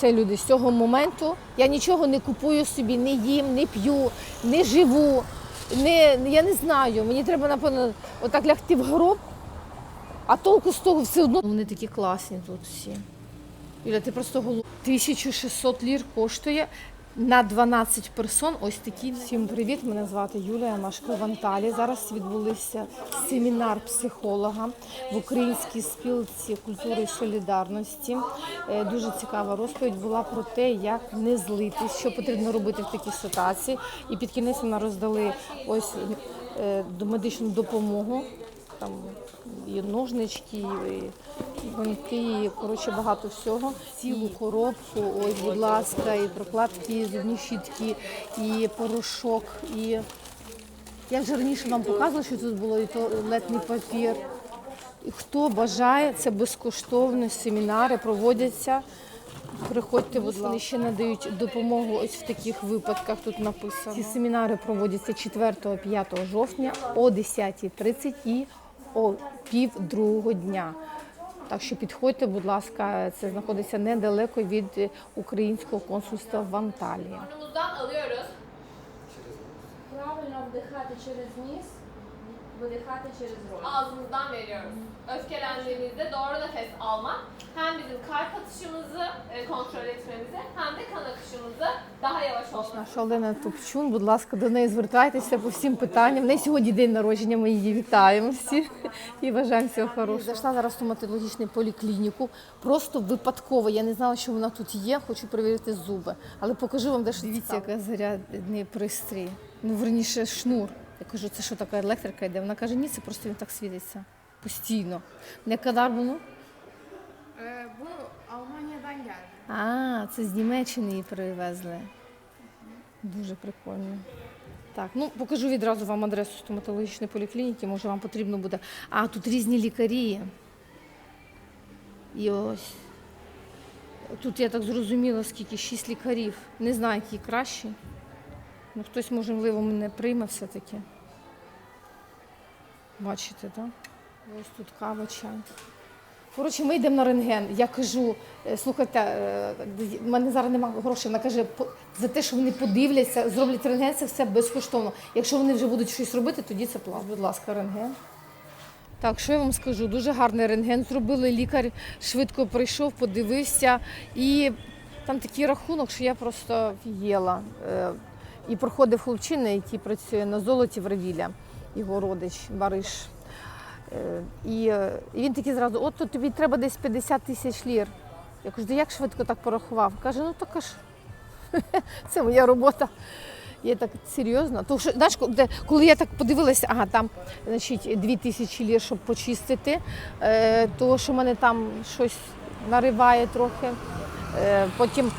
Все, люди, з цього моменту я нічого не купую собі, не їм, не п'ю, не живу, не, я не знаю. Мені треба, напевно, отак лягти в гроб, а толку з того все одно. Вони такі класні тут всі. Юля, ти просто голова. 1600 лір коштує на 12 персон. Ось такі. Всім привіт! Мене звати Юлія Машко в Анталі. Зараз відбулися семінар психолога в українській спілці культури і солідарності. Е, Дуже цікава розповідь була про те, як не злитись, що потрібно робити в такій ситуації. І під кінець вона роздали ось е, медичну допомогу. Там і ножнички, і, гоньки, і коротше багато всього. Цілу коробку, ось, будь ласка, і прокладки, і зубні щітки, і порошок. І я вже раніше вам показувала, що тут було і туалетний папір. І хто бажає, це безкоштовно, семінари проводяться. Приходьте, бо вони ще надають допомогу ось в таких випадках. Тут написано. Ці семінари проводяться 4-5 жовтня о 10.30 і о пів другого дня. Так що підходьте, будь ласка, це знаходиться недалеко від українського консульства в Анталії. Правильно вдихати через ніс, видихати через рот. Ağzımızdan veriyoruz. Öfkelendiğimizde doğru nefes almak hem bizim kalp atışımızı e, kontrol etmemizi hem de kan akışımızı daha yavaş olması. Наша Олена Топчун, будь ласка, до неї звертайтеся по всім питанням. В неї сьогодні день народження, ми її вітаємо всі і бажаємо всього хорошого. Зайшла зараз в стоматологічну поліклініку, просто випадково. Я не знала, що вона тут є, хочу перевірити зуби. Але покажу вам дещо. Дивіться, яка зарядний пристрій. Ну, верніше, шнур. Я кажу, це що така електрика йде? Вона каже, ні, це просто він так світиться. Постійно. Не кадар було? Е, Bu Almanya'dan geldi. А, це з Німеччини її привезли. Дуже прикольно. Так, ну покажу відразу вам адресу стоматологічної поліклініки, може вам потрібно буде. А, тут різні лікарі. І ось. Тут я так зрозуміла, скільки шість лікарів. Не знаю, які кращі. Ну, хтось, можливо, мене прийме все-таки. Бачите, так? Ось тут кава, чай. Коротше, ми йдемо на рентген. Я кажу, е, слухайте, е, в мене зараз немає грошей. Вона каже, за те, що вони подивляться, зроблять рентген, це все безкоштовно. Якщо вони вже будуть щось робити, тоді це плат. Будь ласка, рентген. Так, що я вам скажу? Дуже гарний рентген зробили. Лікар швидко прийшов, подивився. І там такий рахунок, що я просто офігела. Е, І проходив хлопчина, який працює на золоті в Равіля, його родич Бариш. Е, І, е, і він такий зразу, от то тобі треба десь 50 тисяч лір. Я кажу, як швидко так порахував? Каже, ну так аж це моя робота. Я так серйозно. То що, знаєш, коли- я так подивилася, ага, там значить, 2 тисячі лір, щоб почистити, е, то що мене там щось нариває трохи. Потім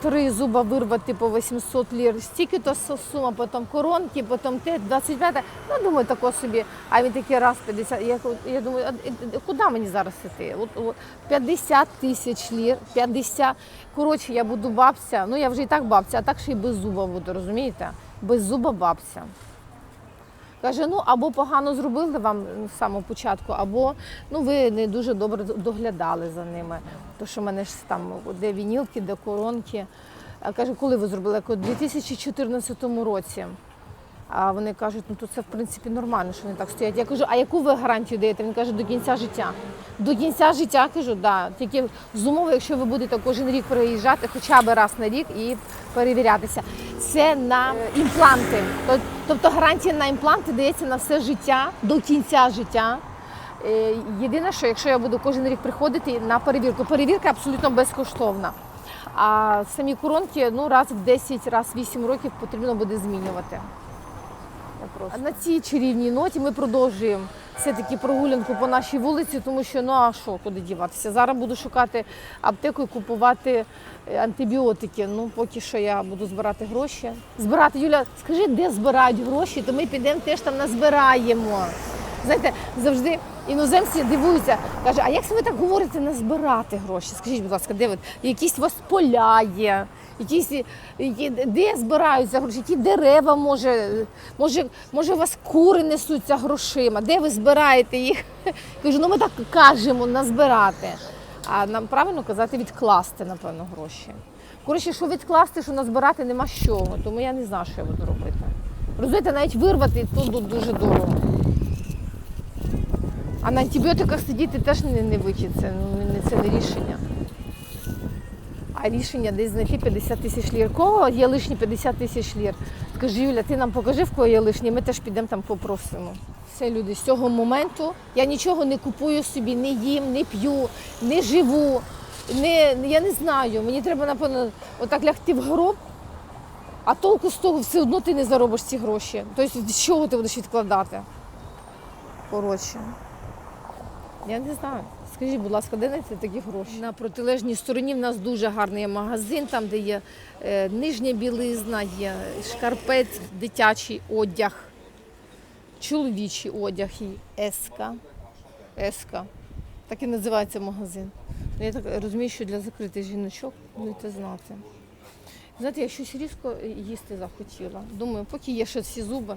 три зуба вирвати по 800 лір, стільки то сума, потім коронки, потім те, 25. Ну, думаю, тако собі. А він такий раз 50. Я, я думаю, а, е, е, куди мені зараз іти? От, от 50 тисяч лір, 50. Коротше, я буду бабця. Ну я вже і так бабця, а так ще й без зуба буду, розумієте? Без зуба бабця. Каже, ну або погано зробили вам з самого початку, або ну ви не дуже добре доглядали за ними. То що в мене ж там де вінілки, де коронки. Каже, коли ви зробили? У 2014 році. А вони кажуть, ну то це в принципі нормально, що вони так стоять. Я кажу, а яку ви гарантію даєте? Він каже, до кінця життя. До кінця життя кажу, да. Тільки з умови, якщо ви будете кожен рік приїжджати, хоча б раз на рік і перевірятися. Це на імпланти. Тобто гарантія на імпланти дається на все життя, до кінця життя. Е, Єдине, що якщо я буду кожен рік приходити на перевірку, перевірка абсолютно безкоштовна. А самі коронки ну, раз в 10, раз в 8 років потрібно буде змінювати. Просто. На цій чарівній ноті ми продовжуємо все-таки прогулянку по нашій вулиці, тому що ну а що, куди діватися? Зараз буду шукати аптеку і купувати е, антибіотики. Ну, поки що я буду збирати гроші. Збирати, Юля, скажи, де збирають гроші, то ми підемо теж там назбираємо. Знаєте, завжди іноземці дивуються, каже, а як ви так говорите назбирати гроші? Скажіть, будь ласка, де ви? Якісь вас поля є, якісь, які, де збираються гроші, які дерева може, може, може у вас кури несуться грошима, де ви збираєте їх? Кажу, ну ми так кажемо назбирати. А нам правильно казати відкласти, напевно, гроші. Коротше, що відкласти, що назбирати нема чого, тому я не знаю, що я буду робити. Розумієте, навіть вирвати тут дуже дорого. А на антибіотиках сидіти теж не, не це, ну, це не рішення. А рішення десь знайти 50 тисяч лір. Кого є лишні 50 тисяч лір? Скажи, Юля, ти нам покажи, в кого є лишні, ми теж підемо там попросимо. Все, люди, з цього моменту я нічого не купую собі, не їм, не п'ю, не живу, не, я не знаю. Мені треба, напевно, отак лягти в гроб, а толку з того все одно ти не заробиш ці гроші. Тобто з чого ти будеш відкладати? Коротше. Я не знаю. Скажіть, будь ласка, де знайти такі гроші? На протилежній стороні в нас дуже гарний магазин, там, де є е, нижня білизна, є шкарпет, дитячий одяг, чоловічий одяг і еска. Еска. Так і називається магазин. Ну, Я так розумію, що для закритих жіночок будете знати. Знаєте, я щось різко їсти захотіла. Думаю, поки є ще всі зуби,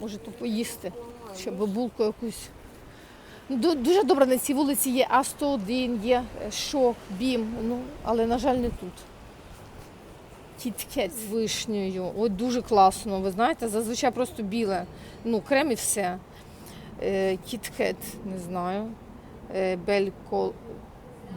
може то поїсти, щоб булку якусь. Ду- Дуже добре на цій вулиці є А101, є е, шок, бім, ну, але, на жаль, не тут. Кіткет з вишнею. Ой, дуже класно. Ви знаєте, зазвичай просто біле. Ну, крем і все. Е, Кіткет, не знаю. Е, Белькол...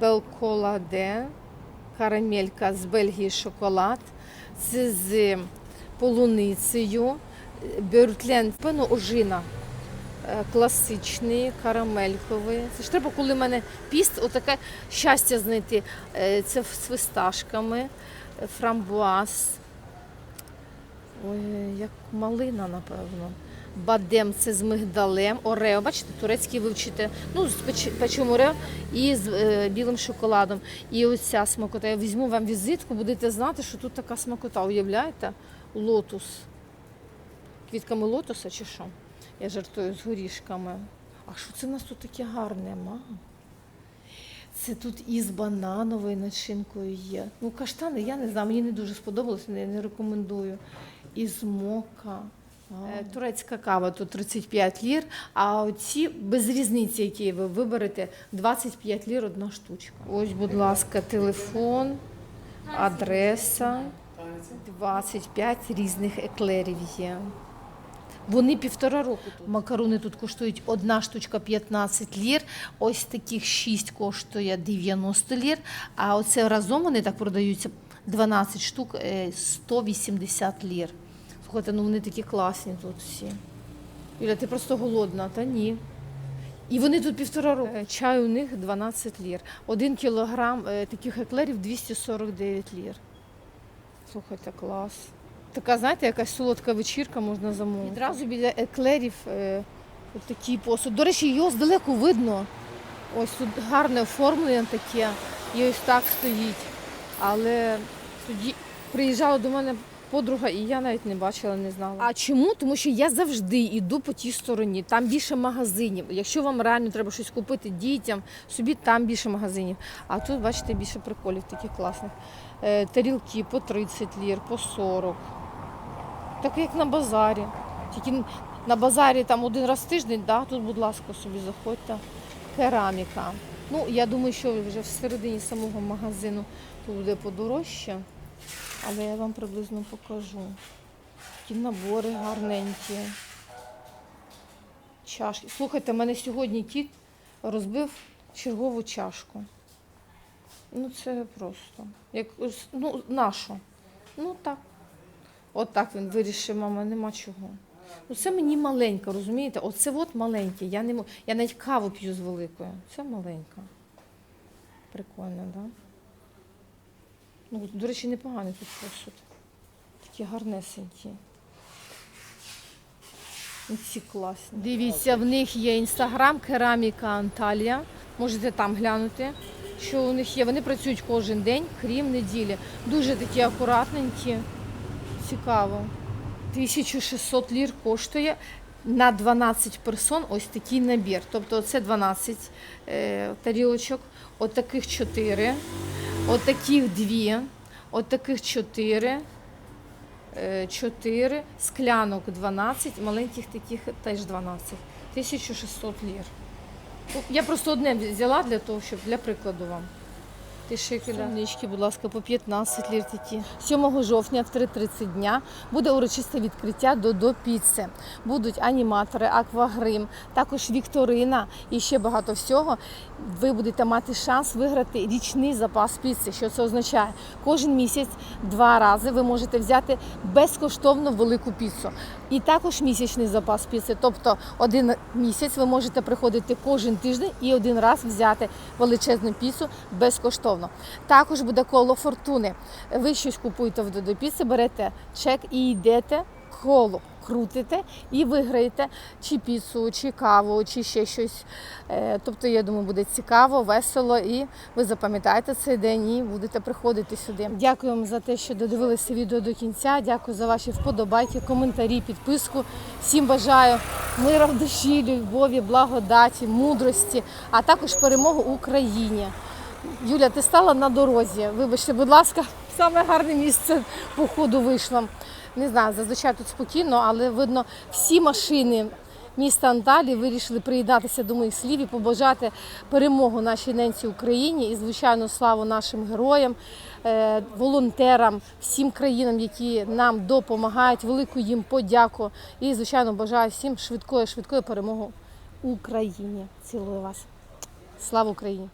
Белколаде, карамелька з Бельгії шоколад. Це з полуницею. Е, Бюртлен, певно, ожина е, класичний, карамельковий. Це ж треба, коли в мене піст, отаке щастя знайти. Е, Це з фисташками, е, фрамбуаз. Ой, як малина, напевно. Бадем це з мигдалем, орео, бачите, турецький вивчите, ну, з печ- печом орео і з е, білим шоколадом. І оця смакота. Я візьму вам візитку, будете знати, що тут така смакота. Уявляєте? Лотус. Квітками лотоса чи що? Я жартую з горішками. А що це в нас тут таке гарне, ма? Це тут і з банановою начинкою є. Ну, каштани, я не знаю, мені не дуже сподобалось, не, не рекомендую. І з мока. Е, Турецька кава тут 35 лір, а оці без різниці, які ви виберете, 25 лір одна штучка. Ось, будь ласка, телефон, адреса. 25 різних еклерів є. Вони півтора року тут. Макарони тут коштують одна штучка 15 лір, ось таких 6 коштує 90 лір, а оце разом вони так продаються 12 штук е, 180 лір. Слухайте, ну вони такі класні тут всі. Юля, ти просто голодна, та ні. І вони тут півтора року. Е, Чай у них 12 лір. Один кілограм е, таких еклерів 249 лір. Слухайте, клас. Така, знаєте, якась солодка вечірка можна замовити. Відразу біля еклерів е, от такий посуд. До речі, його здалеку видно. Ось тут гарне оформлення таке, і ось так стоїть. Але тоді приїжджала до мене подруга, і я навіть не бачила, не знала. А чому? Тому що я завжди йду по тій стороні. Там більше магазинів. Якщо вам реально треба щось купити дітям, собі там більше магазинів. А тут, бачите, більше приколів таких класних. Е, тарілки по 30 лір, по 40. Так як на базарі. Тільки на базарі там один раз в тиждень, да, тут, будь ласка, собі заходьте. Кераміка. Ну, я думаю, що вже всередині самого магазину тут буде подорожче, але я вам приблизно покажу. Такі набори гарненькі. Чашки. Слухайте, мене сьогодні кіт розбив чергову чашку. Ну, це просто. Як, ну, нашу. Ну так. От так він вирішив, мама, нема чого. Ну це мені маленька, розумієте? Оце от маленьке. Я не мо- я навіть каву п'ю з великою. Це маленька. Прикольно, так? Да? Ну, до речі, непоганий тут посуд. Такі гарнесенькі. Ну, Ці класні. Дивіться, в них є інстаграм Кераміка Анталія. Можете там глянути, що у них є. Вони працюють кожен день, крім неділі. Дуже такі акуратненькі. Цікаво. 1600 лір коштує на 12 персон ось такий набір. Тобто це 12 е, тарілочок, от таких 4, от таких 2, от таких 4, е, 4, склянок 12, маленьких таких теж 12. 1600 лір. Я просто одне взяла для того, щоб для прикладу вам. Шекеля. Сумнички, будь ласка, по 15 лір такі. 7 жовтня в 3.30 дня буде урочисте відкриття до до піци. Будуть аніматори, аквагрим, також вікторина і ще багато всього. Ви будете мати шанс виграти річний запас піци. Що це означає? Кожен місяць два рази ви можете взяти безкоштовно велику піцу. І також місячний запас піци. Тобто один місяць ви можете приходити кожен тиждень і один раз взяти величезну піцу безкоштовно. Також буде коло фортуни. Ви щось купуєте в Додопіси, берете чек і йдете коло. Крутите і виграєте чи піцу, чи каву, чи ще щось. Е, Тобто, я думаю, буде цікаво, весело, і ви запам'ятаєте цей день і будете приходити сюди. Дякую вам за те, що додивилися відео до кінця. Дякую за ваші вподобайки, коментарі, підписку. Всім бажаю мира в душі, любові, благодаті, мудрості, а також перемогу Україні. Юля, ти стала на дорозі. Вибачте, будь ласка, саме гарне місце по ходу вийшла. Не знаю, зазвичай тут спокійно, але видно, всі машини міста Анталії вирішили приєднатися до моїх слів і побажати перемогу нашій ненці Україні і, звичайно, славу нашим героям, е, волонтерам, всім країнам, які нам допомагають. Велику їм подяку. І, звичайно, бажаю всім швидкої, швидкої перемоги Україні. Цілую вас. Слава Україні!